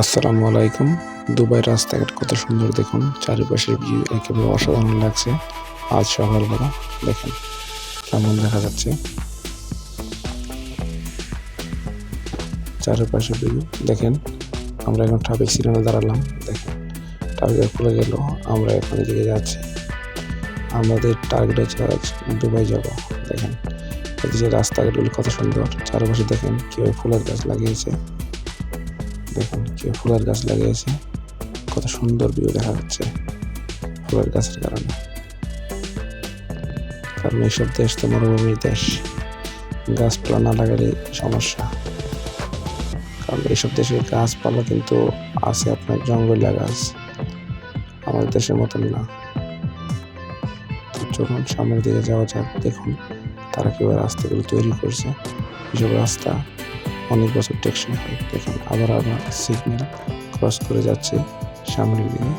আসসালামু আলাইকুম। দুবাই রাস্তাঘাট কত সুন্দর দেখুন। চারিপাশের ভিউ একেবারে অসাধারণ লাগছে। আজ সকালবেলা দেখেন কেমন দেখা যাচ্ছে। চারিপাশে ভিউ দেখেন, আমরা এখন ট্রাফিক সিগন্যালে দাঁড়ালাম। দেখেন ট্রাফিক খুলে গেল। আমরা এখন এদিকে যাচ্ছি। আমাদের টার্গেট হচ্ছে আজ দুবাই যাব। দেখেন, এদিকে রাস্তাঘাটগুলি কত সুন্দর। চারপাশে দেখেন কেউ ফুলের গাছ লাগিয়েছে। দেখুন কেউ ফুলের গাছ লাগিয়েছে। কত সুন্দর ভিউ দেখা যাচ্ছে ফুলের গাছের কারণে। কারণ এইসব দেশ তো মরুভূমির দেশ। গাছপালা না লাগালে সমস্যা। কারণ এইসব দেশের গাছপালা কিন্তু আছে আপনার জঙ্গলিয়া গাছ। আমাদের দেশের মতন না। চলুন সামনের দিকে যাওয়া যাক, দেখুন তারা কীভাবে রাস্তাগুলো তৈরি করছে। এসব রাস্তা অনেক বছর টেকসই হয়। দেখুন আবার আবার সিগন্যাল ক্রস করে যাচ্ছে সামনের দিকে।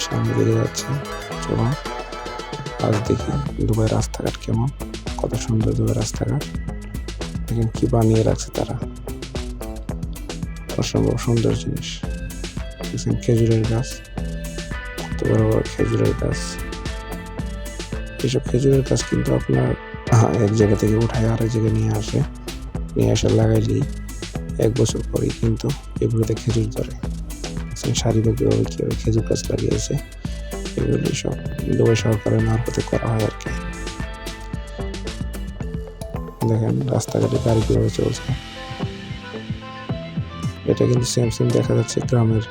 সামনের দিকে যাচ্ছে। চলুন আজ দেখি দুবাই রাস্তাঘাট কেমন, কত সুন্দর দুবাই রাস্তাঘাট। দেখেন কি বানিয়ে রাখছে তারা। অসম্ভব সুন্দর জিনিস। দেখছেন খেজুরের গাছ, কত বড় বড় খেজুরের গাছ। এইসব খেজুরের গাছ কিন্তু আপনার এক জায়গা থেকে উঠায় আরেক জায়গায় নিয়ে আসে। নিয়ে এসে লাগাইলেই এক বছর পরেই কিন্তু এগুলোতে খেজুর ধরে। সারিবদ্ধভাবে কীভাবে খেজুর গাছ লাগিয়েছে, এগুলি সব দুবাই সরকারের মারফতে করা হয় আর কি দেখেন রাস্তাঘাটে গাড়ি কীভাবে চলছে। এটা কিন্তু সেম সেম দেখা যাচ্ছে গ্রামের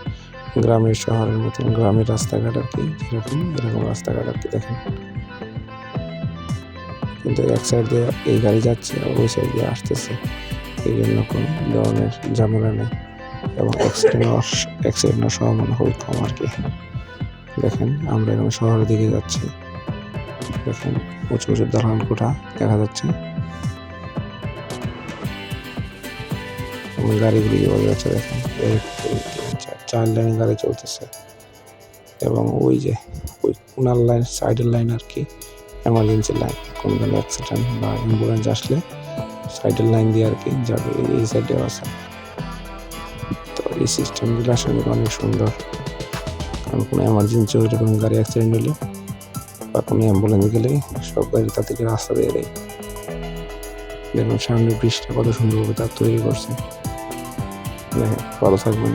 গ্রামের শহরের মতন। গ্রামের রাস্তাঘাট আর কি যেরকম, এরকম রাস্তাঘাট আর কি দেখেন। কিন্তু এক সাইড দিয়ে এই গাড়ি যাচ্ছে ওই সাইড দিয়ে আসতেছে। এই জন্য কোনো ধরনের ঝামেলা নেই এবং অ্যাক্সিডেন্ট অ্যাক্সিডেন্টের সম্ভাবনা খুবই কম আর কি। দেখেন, আমরা এখন শহরের দিকে যাচ্ছি। দেখেন, উঁচু উঁচু দালান কোঠা দেখা যাচ্ছে। এবং গাড়িগুলি যেভাবে যাচ্ছে, দেখেন। চার লাইন গাড়ি চলতেছে। এবং ওই যে, ওই কোনার লাইন সাইডের লাইন আর কি এমার্জেন্সি লাইন কোনো ধরনের অ্যাক্সিডেন্ট বা অ্যাম্বুলেন্স আসলে সাইডের লাইন দিয়ে আর কি যাবে, এই সাইডেও আছে। তো এই সিস্টেমগুলো আসলে অনেক সুন্দর। কারণ কোনো এমার্জেন্সি হলে, কোনো গাড়ি অ্যাক্সিডেন্ট হলে বা কোনো অ্যাম্বুলেন্স গেলে সব গাড়ি তাদেরকে রাস্তা দিয়ে দেয়। দেখুন সামনে ব্রিজটা কত সুন্দরভাবে তার তৈরি করছে। ভালো থাকবেন।